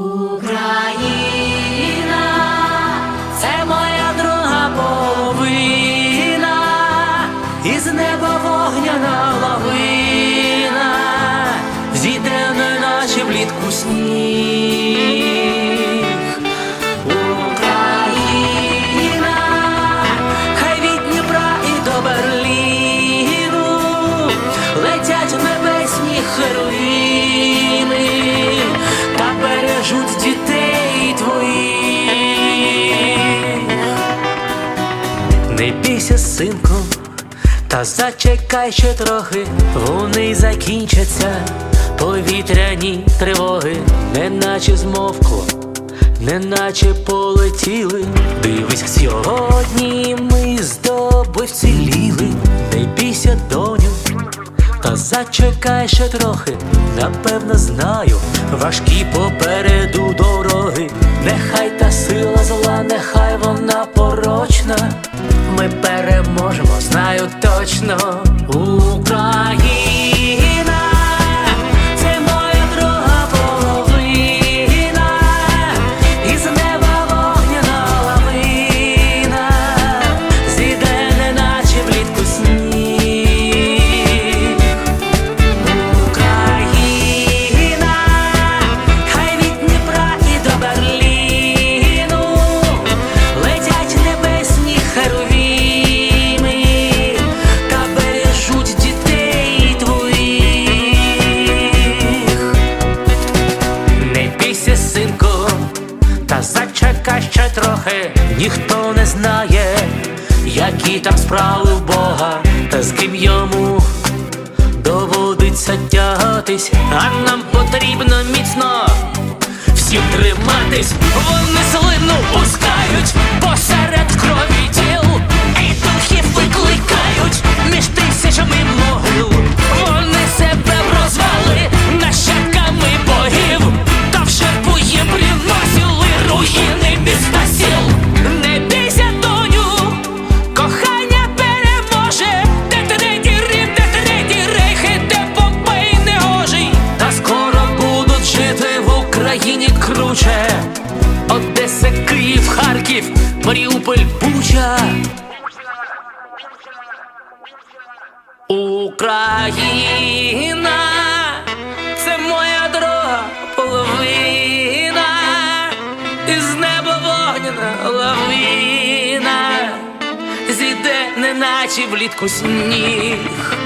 Україна, це моя друга половина, із неба вогняна лавина, зійде наче влітку сніг. Україна, хай від Дніпра і до Берліну летять небесні хероїни бережуть дітей твоїх. Не бійся, синку, та зачекай ще трохи, вони закінчаться, повітряні тривоги, неначе змовкло, неначе полетіли. Дивись, сьогодні зачекай ще трохи, напевно знаю, важкі попереду дороги. Нехай та сила зла, нехай вона порочна. Ми переможемо, знаю точно. Та зачекай ще трохи, ніхто не знає, які там справи в Бога, та з ким йому доводиться тягатись, а нам потрібно міцно всім триматись, вони слину пускають Маріуполь, Буча. Україна, це моя друга половина, із неба вогняна лавина, зійде неначе влітку сніг.